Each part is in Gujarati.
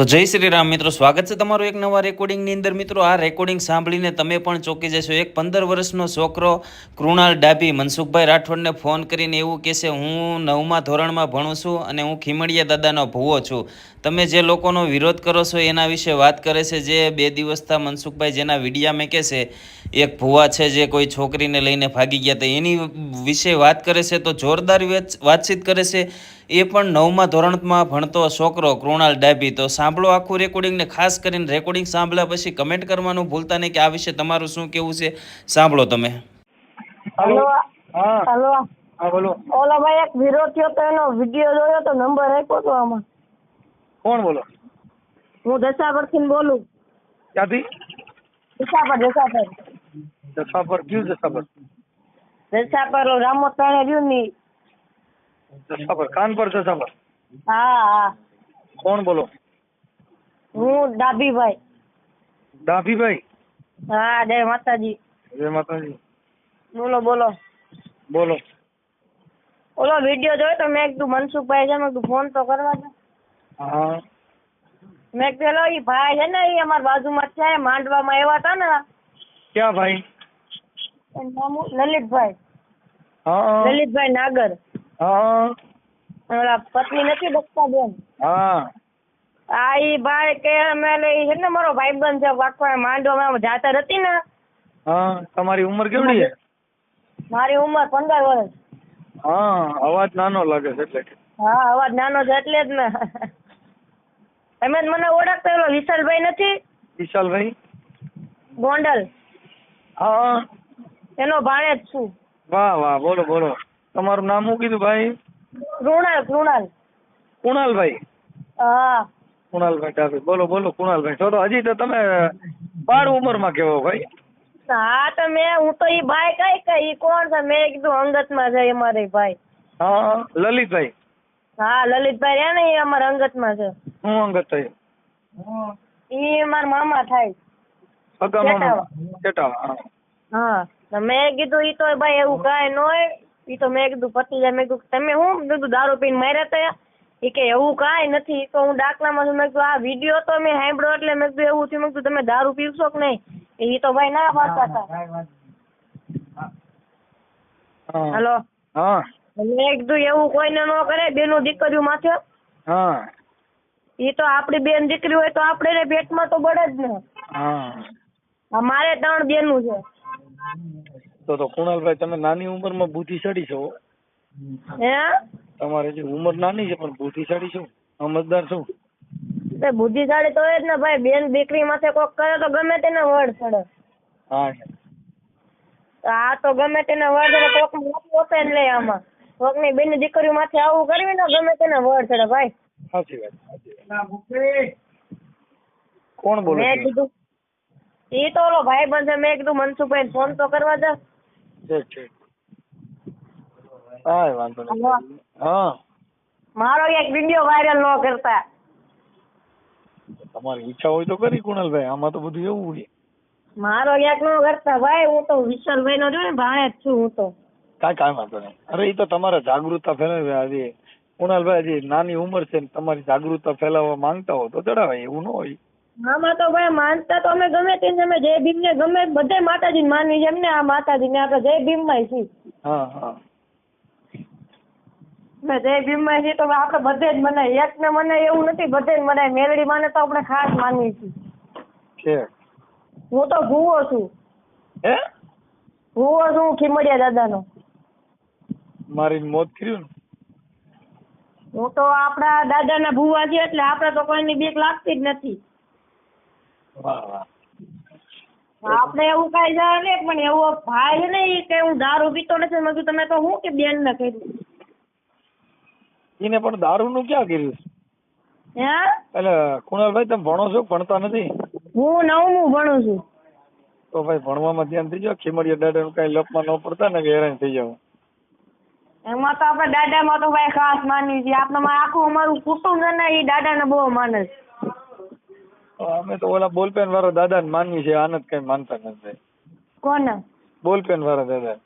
તો જય શ્રી રામ મિત્રો, સ્વાગત છે તમારું એક નવા રેકોર્ડિંગની અંદર. મિત્રો, આ રેકોર્ડિંગ સાંભળીને તમે પણ ચોંકી જશો. એક પંદર વર્ષનો છોકરો કૃણાલ ડાભી, મનસુખભાઈ રાઠોડને ફોન કરીને એવું કહેશે હું નવમા ધોરણમાં ભણું છું અને હું ખીમડિયા દાદાનો ભૂવો છું. તમે જે લોકોનો વિરોધ કરો છો એના વિશે વાત કરે છે. જે બે દિવસથી મનસુખભાઈ જેના વિડીયા મેં છે એક ભૂવા છે જે કોઈ છોકરીને લઈને ભાગી ગયા હતા એની વિશે વાત કરે છે તો જોરદાર વાતચીત કરે છે. એ પણ નવમા ધોરણમાં ભણતો છોકરો કૃણાલ ડાભી. તો સાંભળો આખું રેકોર્ડિંગ ને ખાસ કરીને રેકોર્ડિંગ સાંભળ્યા પછી કમેન્ટ કરવાનું ભૂલતા નહીં કે આ વિશે તમારું શું કેવું છે? સાંભળો તમે. હેલો. હા. હલો. હા બોલો. ઓલા ભાઈ એક વિરોધ થયો તો એનો વીડિયો જોયો તો નંબર આપ્યો તો આમાં. કોણ બોલો? હું દશાપરથી બોલું. ક્યાંથી? દશાપર દશાપર જસાપર કયું જસાપર દશાપર રામો તાણે રહ્યું ની જસાપર કાનપર પર હા હા કોણ બોલો હું ડાભીભાઈ. ડાભીભાઈ? હા જય માતાજી. જય માતાજી. બોલો બોલો. બોલો. ઓલો વીડિયો જોયો તો મેં કીધું મનસુખભાઈ છે મેં કીધું ફોન તો કરવા દે. હા. મેં કીધું ઈ ભાઈ છે ને એ અમારા બાજુમાં છે માંડવામાં આવ્યા હતા ને. ક્યાં ભાઈ? લલિતભાઈ. હા. લલિતભાઈ નાગર. હા. ઓલા પત્ની નથી દક્ષાબેન હા. આ ઈ ભાઈ કે અમે છે ને મારો ભાઈબંધ છે વાકવા માંડો માં જાતર હતી ને. હા. તમારી ઉંમર કેવડી છે? મારી ઉંમર પંદર વર્ષ. હા. અવાજ નાનો લાગે છે એટલે હા અવાજ નાનો છે એટલે જ ને. તમે જ મને ઓળખતા પેલો વિશાલભાઈ નથી? વિશાલભાઈ? ગોંડલ. હા. એનો ભાણેજ છું. વાહ વાહ બોલો બોલો. તમારું નામ શું કીધું ભાઈ? કૃણાલ કૃણાલ. કુણાલભાઈ. હા. કુણાલભાઈ ડાભી બોલો બોલો કુણાલભાઈ. તો હજી તો તમે બાળ ઉંમરમાં કેવો ભાઈ? હા તો મેં હું તો ઈ ભાઈ કઈ કઈ? કોણ છે? મેં કીધું અંગતમાં છે અમારે ભાઈ. હા લલિતભાઈ. હા લલિતભાઈ રે ને એ અમારા અંગતમાં છે. હું અંગત થઈ ઈ મારા મામા થાય. અગા મામા ચેટાવા હા. મેં કીધું ઈ તો ભાઈ એવું કાંઈ ન હોય ઈ તો મેં કીધું પતી જાય. મેં કીધું તમે હું? કીધું દારૂ પીને માર્યા ત્યાં ઈ કે એવું કાંઈ નથી. તો હું દાખલામાં છું. મેં કીધું આ વીડિયો તો મેં સાંભળ્યો એટલે મેં કીધું એવું થયું. મેં કીધું તમે દારૂ પીવશો કે નહીં? ઈ તો ભાઈ ના પાડતા હતા. હેલો. હા. મેં કીધું એવું કોઈને ન કરે બેનું દીકરીઓ માથે. હા. ઈ તો આપડી બેન દીકરી હોય તો આપણે પેટમાં તો બળે જ ને. હા. મારે ત્રણ બેનું છે. તો તો કુણાલભાઈ તમે નાની ઉંમરમાં બુદ્ધિશાળી છો. હે? તમારે જે ઉંમર નાની છે પણ બુદ્ધિશાળી છો? સમજદાર છો? તે બુદ્ધિશાળી તો હોય જ ને ભાઈ બેન દીકરી માથે કોક કરે તો ગમે તેને વડ ચડે. હા. આ તો ગમે તેને વડ ચડે કોક મોટું ઓપે લે આમાં. કોકની બેન દીકરીઓ માથે આવું કરવી ને ગમે તેને વડ ચડે ભાઈ. સાચી વાત કોણ બોલે મેં કીધું એ તો ઓલો ભાઈ બંધ મેં કીધું મનસુખભાઈ ફોન તો કરવા દે. ઠીક ઠીક. કાંઈ વાંધો નહીં. હા. મારો એક વીડિયો વાયરલ ન કરતા. તમારી ઈચ્છા હોય તો કરી કુણાલભાઈ. આમાં તો બધું એવું હોય. મારો એક નો કરતા. ભાઈ હું તો વિશાલભાઈ નો જો ને ભાણે જ છું હું તો. કાંઈ કાંઈ વાંધો નહીં. અરે એ તો તમારે જાગૃતતા ફેલાવી આજે કુણાલભાઈ હજી નાની ઉંમર છે ને તમારી જાગૃતતા ફેલાવવા માંગતા હો તો ચડાવાય એવું ન હોય. આમાં તો ભાઈ માનતા તો અમે ગમે તેને અમે જય ભીમ ને ગમે બધે માતાજી માનવી છે એમને આ માતાજી ને આપણે જય ભીમમાં છીએ. હા હા. જય ભીમમાં છીએ તો આપણે બધે જ મનાય. એક ને મને એવું નથી બધે જ મનાય. મેલડી માને તો આપણે ખાસ માનવી છીએ. છે. હું તો ભૂવો છું. હે? ભૂવો છું હું ખીમડિયા દાદાનો. મારી મોત કર્યું હું તો આપણા દાદાના ભૂવા છે એટલે આપણે તો કોઈની બીક લાગતી જ નથી. આપણે એવું કઈ નહીં પણ એવો ભાઈ ને એ કે હું દારૂ પીતો નથી મેં કીધું તમે તો હું કે બેન ને કર્યું? એને પણ દારૂનું ક્યાં કર્યું? હે? એટલે કુણાલભાઈ તમે ભણો છો ભણતા નથી? હું નવમું ભણું છું. તો ભાઈ ભણવામાં ધ્યાન થઈ જાવ ખીમડિયા દાદાનું કઈ લપમાં ન પડતા ને કે હેરાન થઈ જાવ એમાં તો આપણે દાદામાં તો ભાઈ ખાસ માની છીએ. આપણે આખું અમારું કુટુંબ છે ને એ દાદાને બહુ માને છે. અમે તો ઓલા બોલપેન વાળા દાદા ને માનવી છે આનંદ કઈ માનતા નથી. કોને? બોલપેન વાળા દાદા.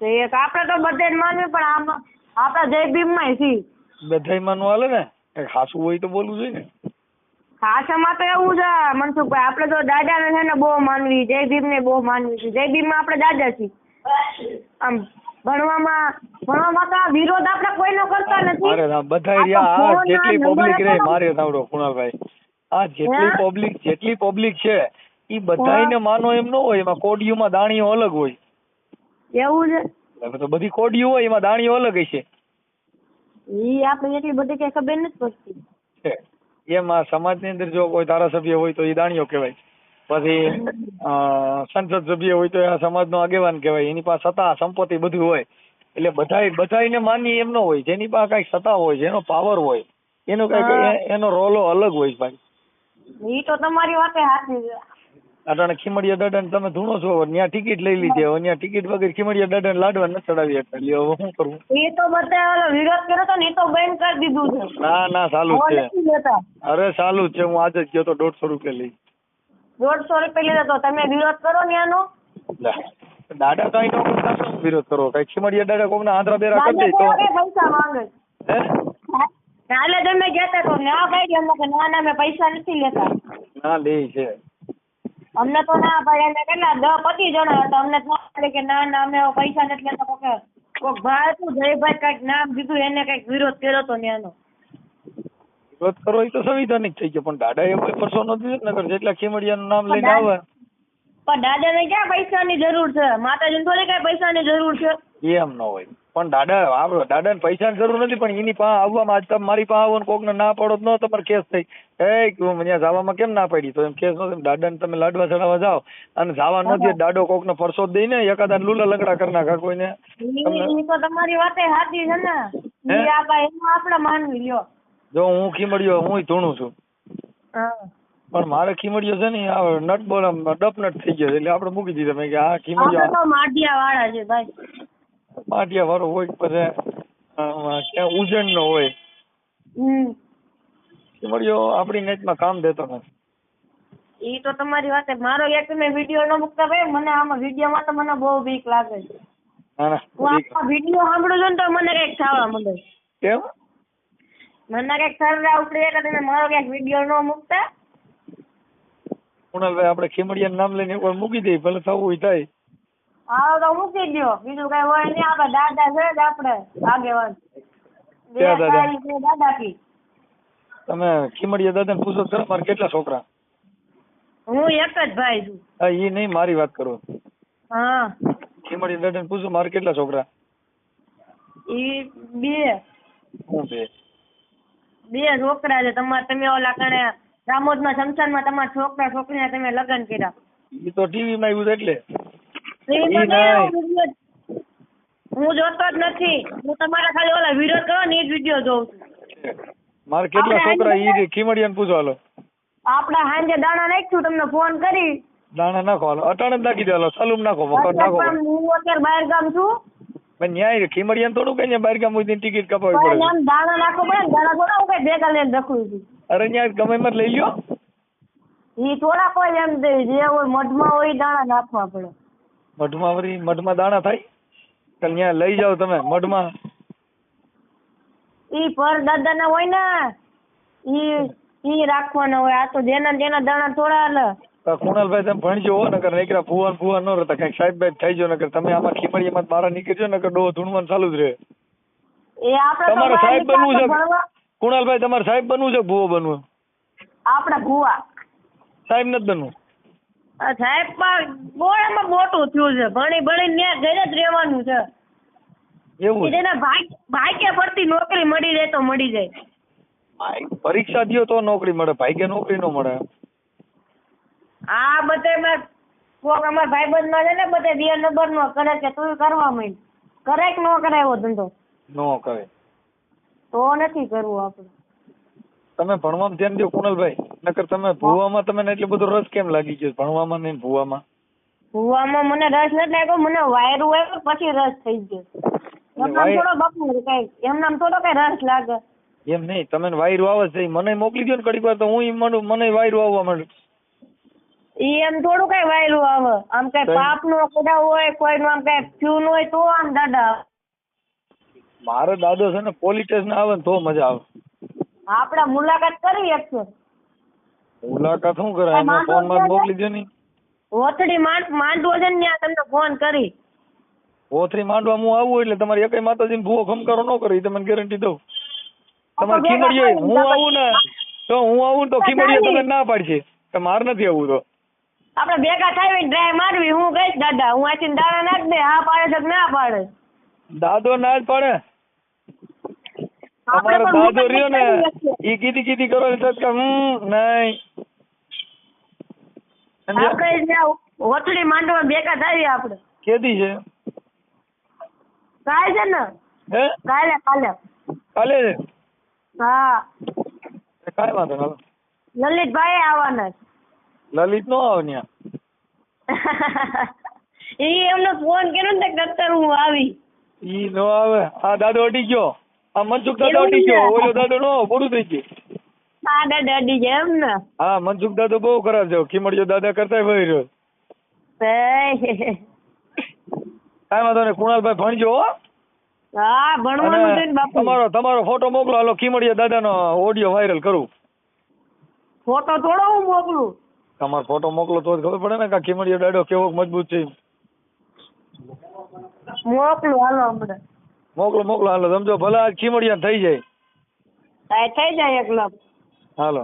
તો એક આપણે તો બધે માનવી પણ આમાં આપણા જય ભીમમાં છીએ. બધે માનવું હાલે ને? કઈ ખાસું હોય તો બોલવું જોઈએ ને. ખાસામાં તો એવું છે મનસુખભાઈ આપણે તો દાદાને છે ને બહુ માનવી જયભીમને બહુ માનવી છે જયભીમમાં આપણે દાદા છીએ. આમ ભણવામાં ભણવામાં તો વિરોધ આપણે કોઈનો કરતા નથી. ના રહ્યા જેટલી પબ્લિક રે મારે તાવડો કુણાલભાઈ. આ જેટલી? પબ્લિક જેટલી પબ્લિક છે એ બધાને માનો એમ ન હોય એમાં કોડિયુમાં દાણીઓ અલગ હોય. એવું છે? તો બધી કોડિયું હોય એમાં દાણીઓ અલગ હશે. ઈ આપણે એટલી બધી કઈ ખબર નથી પડતી. એમાં સમાજની અંદર જો કોઈ ધારાસભ્ય હોય તો એ દાણીઓ કહેવાય. પછી સંસદ સભ્ય હોય તો એ સમાજ સમાજનો આગેવાન કહેવાય. એની પાસે સત્તા સંપત્તિ બધું હોય. એટલે બધાય બધાને માની એમ ન હોય. જેની પાસે કઈ સત્તા હોય જેનો પાવર હોય એનો કઈ. એનો રોલો અલગ હોય ભાઈ. ઈ તો તમારી વાતે સાચી છે. અટાણે ખીમડિયા દાદાને તમે ધૂણો છો ત્યાં ટિકિટ લઈ લીધી હવે ત્યાં ટિકિટ વગર ખીમડિયા દાદાને લાડવા ન ચડાવી એટલે લ્યો હવે શું કરવું એ તો બધા ઓલો વિરોધ કર્યો તો ને એ તો બેન કરી દીધું છે. ના ના ચાલુ છે. અરે ચાલુ છે હું આજે જ ગયો તો દોઢસો રૂપિયા લઈ. દોઢસો રૂપિયા લીધા તો તમે વિરોધ કરો ને આનો. દાદા કઈ નો વિરોધ કરો. કઈ ખીમડિયા દાદા કોકના આંધ્રા બેરા કરી દે તો પૈસા માંગે? હે? કાલે તમે કહેતા તો ના પાડી અમને કે ના ના મેં પૈસા નથી લેતા. ના લે છે. અમને તો ના પાડે અમે કેટલા દસ પચીસ જણા હતા. અમને તો ના પાડે કે ના ના અમે પૈસા નથી લેતા. કોકે કોક ભાઈ હતું જયભાઈ કંઈક નામ કીધું એને કંઈક વિરોધ કર્યો તો ત્યાંનો વિરોધ કરો એ તો સંવિધાનિક થઈ ગયો પણ દાદા એ પરસો નથી નગર જેટલા ખીમડિયાનું નામ લઈને આવે. પણ દાદાને ક્યાં પૈસાની જરૂર છે? માતાજીને થોડી કઈ પૈસાની જરૂર છે? એમ ન હોય. પણ દાદા ને દાદાને પૈસાની જરૂર નથી પણ એની પાસે આવવામાં આજ તમે મારી પાસે આવો ને કોકને ના પાડો તો ન તમારે કેસ થઈ. એ ત્યાં જવામાં કેમ ના પાડી? તો એમ કેસ નો થાય. દાદાને તમે લાડવા ચડાવવા જાઓ. અને જવા ન દે દાડો કોકને પરસો દઈ દઈને એકાદા લુલા લંગડા કરી નાખા કોઈને. તો તમારી વાતે સાચી છે ને? આપણે માનવી લ્યો. જો હું ખીમડ્યો હું ધૂણું છું. પણ મારે ખીમડ્યો છે ને આ નટ બોલ ડપ નટ થઈ ગયો. એટલે આપણે મૂકી દીધા. મેં કે આ ખીમડ્યો માઢિયા વાળા છે ભાઈ. માટિયા વાળો હોય પછી ક્યાં ઉજ્જૈન નો હોય મળ્યો આપણી નેટ નેટમાં કામ દેતો નથી. ઈ તો તમારી વાત મારો એક તમે વીડિયો ન મૂકતા ભાઈ મને આમાં વિડીયોમાં તો મને બહુ બીક લાગે છે. હું ઠીક. આ વીડિયો સાંભળું છું ને તો મને કંઈક થવા માંડે. કેમ? મને કંઈક સરરા ઉપડી એટલે તમે મારો કંઈક વીડિયો ન મૂકતા. કુણાલભાઈ આપણે ખીમડિયા નામ લઈને એકવાર મૂકી દઈએ ભલે થવું હોય થાય હા તો મૂકી દો બીજું કઈ હોય નહીં. આપડે દાદા છે જ આપડે આગેવાન. બે દાદા? તારીખ છે દાદા કી તમે ખીમડિયા દાદાને પૂછો ખરા મારે કેટલા છોકરા? હું એક જ ભાઈ છું. હા એ નહીં મારી વાત કરો. હા. ખીમડિયા દાદાને પૂછો મારે કેટલા છોકરા? ઈ બે. હું બે? બે છોકરા છે. તમારે તમે ઓલા કણે રામોદમાં શમશાનમાં તમારા છોકરા છોકરીને તમે લગ્ન કર્યા. એ તો ટીવી માં આવ્યું છે એટલે. હું જોતો જ નથી. હું તમારા ખાલી ઓલા વિરોધ કરો ને એ જ વીડિયો જોઉં છું. મારે કેટલા છોકરા ઈ ખીમડિયાને પૂછો હાલો. આપડા હાંજે દાણા નાખ્યું તમને ફોન કરી. દાણા નાખો હાલો. અટાણે જ નાખી દો હાલો. સલુમ નાખો મકર નાખો. હું અત્યારે બહાર ગામ છું. પણ ન્યાય ખીમડિયાને થોડું કઈ બહાર ગામ હોય ટિકિટ કપાવી પડે. આમ દાણા નાખો પડે દાણા થોડા હું કઈ ભેગા લઈને રખડું છું. અરે ન્યાય ગમે એમ લઈ લ્યો. ઈ થોડા કોઈ એમ દે જે હોય મઢમાં હોય દાણા નાખવા પડે. મઢમાં વળી મઢમાં દાણા થાય? ચાલ લઈ જાઓ તમે મઢમાં. ઈ પર દાદા ના હોય ને ઈ ઈ રાખવાના હોય. આ તો જેના ને તેના દાણા થોડા કુણાલભાઈ તમે ભણજો હો નકર નીકળ્યા ફુવાન ફુવાન ન રહેતા. કંઈક સાહેબ બાઈબ થઈ જો નકર તમે આમાં ખીમડીયામાં બહાર નીકળજો નકર ડો ધૂણવાનું ચાલુ જ રહે. એ આપણે તો તમારે સાહેબ બનવું છે? કુણાલભાઈ તમારે સાહેબ બનવું છે ભૂવો બનવું? આપણે ભૂવા. સાહેબ નથી બનવું? સાહેબ પણ બોળામાં મોટું થયું છે. ભણી ભણી ત્યાં ઘરે જ રહેવાનું છે. એવું જેને ભાગ ભાગ્ય પડતી નોકરી મળી જાય તો મળી જાય. ભાઈ, પરીક્ષા દ્યો તો નોકરી મળે ભાગ્ય નોકરી નો મળે. આ બધે મેં કોક અમાર ભાઈબંધમાં છે ને બધે બે નંબર નો કરે છે તું કરવા માંડ. કરે કે નો કરે એવો ધંધો? નો કરે. તો નથી કરવું આપણે. તમે ભણવામાં ધ્યાન દો કુણાલભાઈ. નકર તમે ભૂવામાં તમને એટલો બધો રસ કેમ લાગી ગયો? ભણવામાં ને ભૂવામાં? ભૂવામાં મને રસ નથી લાગ્યો મને વાયરું આવ્યું પછી રસ થઈ ગયો. એમનામ થોડો બાપુ કઈ એમનામ થોડો કઈ રસ લાગે. એમ નહીં તમે વાયરું આવે છે મને મોકલી દો ને ઘડીક વાર તો હું માંડું મને વાયરું આવવા માંડું. ઈ એમ થોડું કઈ વાયરું આવે. આમ કઈ કઈ? પાપ નો કદા હોય કોઈનું આમ કઈ થયું હોય તો આમ દાદા આવે. મારો દાદો છે ને પોલીટેસ સ્ટેશન આવે ને તો મજા આવે. આપણે મુલાકાત કરી શકીએ મુલાકાત શું કરાય એમાં ફોનમાં મોકલી દે ની. ઓથડી માંડવો છે ને ત્યાં તમને ફોન કરી. ઓથરી માંડવા હું આવું એટલે તમારી એકય માતાજીને ભૂવો ખમકારો ન કરે તમને ગેરંટી દઉં. તમારે ખીમડીએ હું આવું ને તો હું આવું તો ખીમડીએ તમને ના પાડશે. કે માર નથી આવું તો. આપણે ભેગા થાય ડ્રાય મારવી હું કહીશ દાદા હું આથી દાદા ના જ દે હા પાડે છે ના પાડે? દાદો ના જ પડે. તમારો દાદો રહ્યો ને ઈ કીધી કીધી કરો ને તો હમ નહીં? આપણે ત્યાં માંડવા ભેગા થાય આપણે. કેદી છે? કાલે છે ને? હે? કાલે કાલે. કાલે હા. કાઈ વાંધો હાલો લલિતભાઈ આવવાના છે. લલિત નો આવે ત્યાં એ એમને ફોન કર્યો ને કત્તર હું આવી. ઈ નો આવે. આ દાદો અટી ગયો. આ મનસુખ દાદો અડી ગયો. ઓલો દાદો નો પૂરું થઈ ગયું. હા દાદા અડી જાય એમ ને. હા મનસુખ દાદો બહુ ખરાબ છે. ખીમડીયો દાદા કરતા ભાઈ રહ્યો. કાંઈ વાંધો નહીં. કુણાલભાઈ ભણજો હા. ભણવાનું છે ને બાપુ. તમારો તમારો ફોટો મોકલો. હાલો દાદા દાદાનો ઓડિયો વાયરલ કરું. ફોટો થોડો હું મોકલું? તમારો ફોટો મોકલો તો જ ખબર પડે ને કે ખીમડિયો દાડો દાદો કેવો મજબૂત છે. મોકલું હાલો હમણાં. મોકલો મોકલો હાલો સમજો ભલે આજ ખીમડિયા થઈ જાય. હા થઈ જાય એકલા હાલો.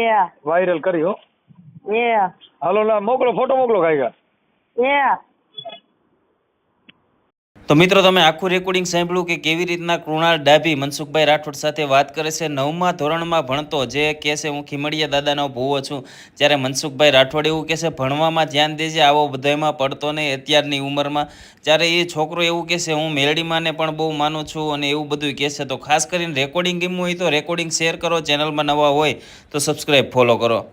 એ વાયરલ કરી હો. એ હાલો ના મોકલો ફોટો મોકલો કાંઈ એ તો મિત્રો, તમે આખું રેકોર્ડિંગ સાંભળ્યું કે કેવી રીતના કૃણાલ ડાભી મનસુખભાઈ રાઠોડ સાથે વાત કરે છે? નવમા ધોરણમાં ભણતો, જે કહે છે, હું ખીમડિયા દાદાનો ભૂવો છું. જ્યારે મનસુખભાઈ રાઠોડ એવું કહે છે, ભણવામાં ધ્યાન દેજે, આવો બધામાં પડતો નહીં અત્યારની ઉંમરમાં. જ્યારે એ છોકરો એવું કહે છે, હું મેલડીમાંને પણ બહુ માનું છું, અને એવું બધું કહે છે, તો ખાસ કરીને રેકોર્ડિંગ ગમ્યું હોય તો રેકોર્ડિંગ શેર કરો ચેનલમાં નવા હોય તો સબસ્ક્રાઈબ ફોલો કરો.